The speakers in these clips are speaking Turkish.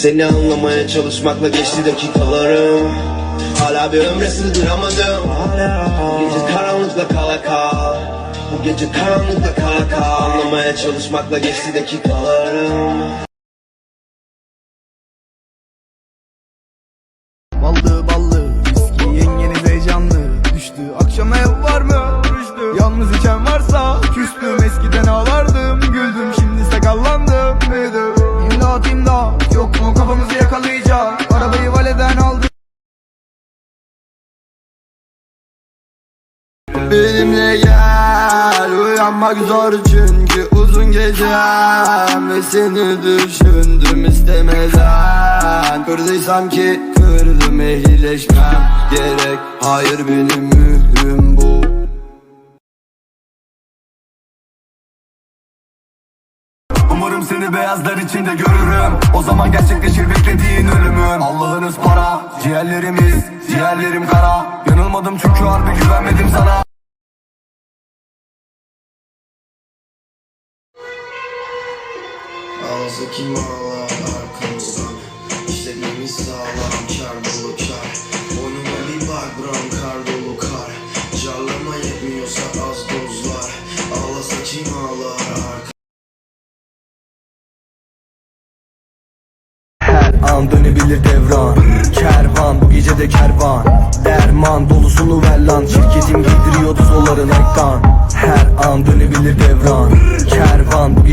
Seni anlamaya çalışmakla geçti dakikalarım. Hala bir ömre sığdıramadım. Bu gece karanlıkla kala kal. Bu gece karanlıkla kala kal. Anlamaya çalışmakla geçti dakikalarım. Ballı ballı Benimle gel Uyanmak zor çünkü uzun gecem Ve seni düşündüm istemeden. Kırdıysam ki kırdım ehlileşmem gerek. Hayır benim mührüm bu. Umarım seni beyazlar içinde görürüm. O zaman gerçekleşir beklediğin ölümün Allah'ınız para, ciğerlerimiz, ciğerlerim kara. Yanılmadım çünkü harbi güvenmedim sana Ağza kim ağlar arkamızdan İşlediğimiz sağlam kar dolu kar. Boynuma bir bak bram kar dolu kar. Carlama yetmiyorsa az dozlar. Ağlasa kim ağlar arkamızdan Her an dönebilir devran. Kervan bu gece de kervan. Derman dolusunu ver lan Şirketim giydiriyor doların ekran. Her an dönebilir devran. Kervan bu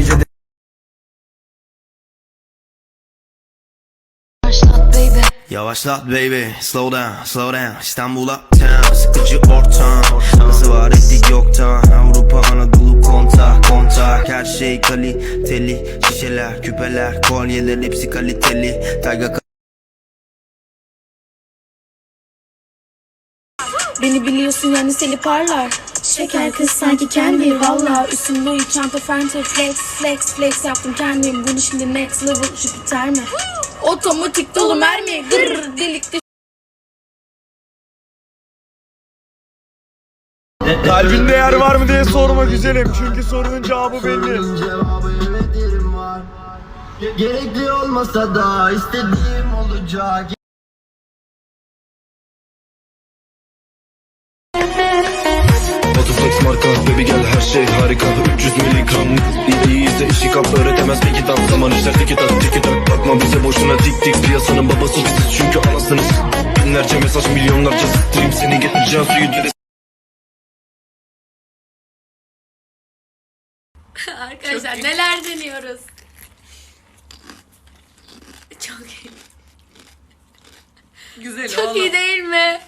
Yavaşlat baby, slow down, slow down. İstanbul uptown, sıkıcı ortam. Nasıl var ettik yoktan Avrupa Anadolu kontak kontak Her şey kaliteli. Şişeler, küpeler, kolyeler hepsi kaliteli. Tayga Beni biliyorsun yani seni parlar. Şeker kız sanki kendi valla. Üstümde uyu çanta fente flex flex flex yaptım kendim. Bunu şimdi next level Jüpiter mi? Otomatik dolu mermi. Gırr delikte. Kalbinde yer var mı diye sorma güzelim. Çünkü sorunun cevabı belli. Cevabı evetim var. Gerekli olmasa da istediğim olacak Butterflex marka baby gel her şey harika. 300 miligram İyi ise işi kap öğretemez. Peki dans Zaman işler tiki tak tiki tak Bakma bize boşuna tik tik Piyasanın babası biziz çünkü anasınız. Binlerce mesaj milyonlarca stream Seni getireceğim suyu dere Arkadaşlar neler deniyoruz? Çok iyi. Güzel Çok oğlum. iyi değil mi?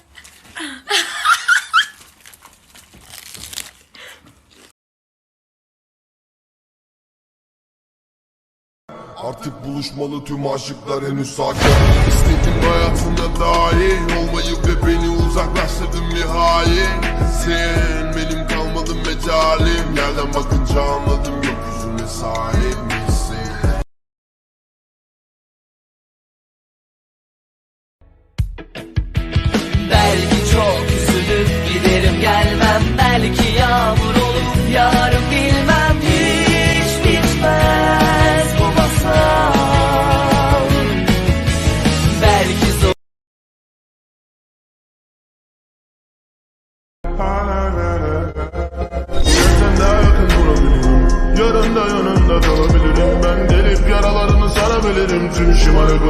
Artık buluşmalı tüm aşıklar henüz sakin. İstedim hayatına dahil olmayı ve beni uzaklaştırdın bir hain Sen benim kalmadı mecalim. Yerden bakınca anladım gökyüzüne sahip Tüm şımarık